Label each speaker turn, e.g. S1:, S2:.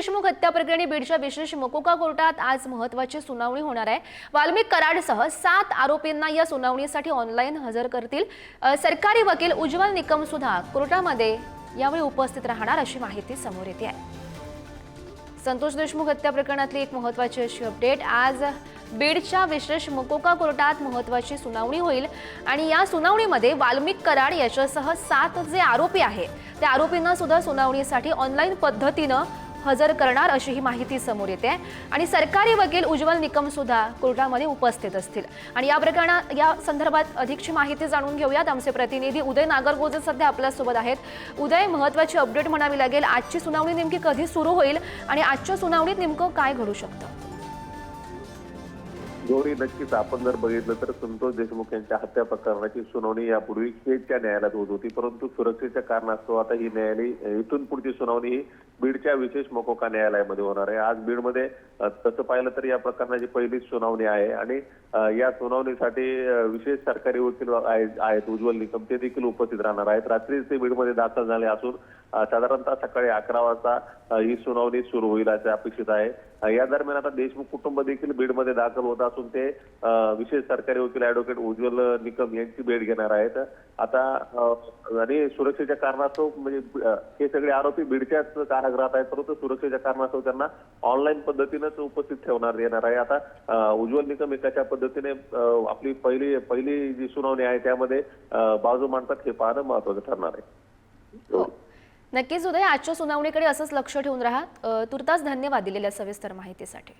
S1: देशमुख हत्या प्रकरणी बीडच्या विशेष मकोका कोर्टात आज महत्वाची सुनावणी होणार आहे. वाल्मिक कराडसह सात आरोपींना या सुनावणीसाठी ऑनलाईन हजर करतील. सरकारी वकील उज्ज्वल निकम सुद्धा कोर्टामध्ये यावेळी उपस्थित राहणार अशी माहिती समोर येते आहे. संतोष देशमुख हत्या प्रकरणातली एक महत्वाची अशी अपडेट. आज बीडच्या विशेष मकोका कोर्टात महत्वाची सुनावणी होईल आणि या सुनावणीमध्ये वाल्मिक कराड याच्यासह सात जे आरोपी आहे त्या आरोपींना सुद्धा सुनावणीसाठी ऑनलाईन पद्धतीनं हजर करणार अशी ही माहिती समोर येते. आणि सरकारी वकील उज्ज्वल निकम सुद्धा कोर्टामध्ये उपस्थित असतील. आणि या प्रकरणात या संदर्भात अधिकची माहिती जाणून घेऊयात. आमचे प्रतिनिधी उदय नागरगोजे सध्या आपल्यासोबत आहेत. उदय महत्वाची अपडेट म्हणावी लागेल. आजची सुनावणी नेमकी कधी सुरू होईल? आणि आजच्या सुनावणीत नेमकं काय घडू शकतं?
S2: दोन्ही नक्कीच आपण जर बघितलं तर संतोष देशमुख यांच्या हत्या प्रकरणाची सुनावणी यापूर्वी खेडच्या न्यायालयात होत होती परंतु सुरक्षेच्या कारणास्तव आता ही न्यायालय इथून पुढची सुनावणी ही बीडच्या विशेष मकोका न्यायालयामध्ये होणार आहे. आज बीडमध्ये तसं पाहिलं तर या प्रकरणाची पहिलीच सुनावणी आहे आणि या सुनावणीसाठी विशेष सरकारी वकील आहेत आहेत उज्ज्वल निकम ते देखील उपस्थित राहणार आहेत. रात्रीच ते बीडमध्ये दाखल झाले असून साधारणतः सकाळी अकरा वाजता ही सुनावणी सुरू होईल असे अपेक्षित आहे. या दरम्यान आता देशमुख कुटुंब देखील बीडमध्ये दाखल होत असून ते विशेष सरकारी वकील ऍडव्होकेट उज्ज्वल निकम यांची भेट घेणार आहेत. आता आणि सुरक्षेच्या कारणास्तव म्हणजे हे सगळे आरोपी बीडच्याच कारागृहात आहेत परंतु सुरक्षेच्या कारणास्तव त्यांना ऑनलाईन पद्धतीनंच उपस्थित ठेवण्यात येणार आहे. आता उज्ज्वल निकम एकाच्या पद्धतीने आपली पहिली पहिली जी सुनावणी आहे त्यामध्ये बाजू मांडतात हे पाहणं महत्वाचं ठरणार आहे.
S1: नक्कीच उदय आजच्या सुनावणीकडे असंच लक्ष ठेवून राहा. तुर्तास धन्यवाद दिलेल्या सविस्तर माहितीसाठी.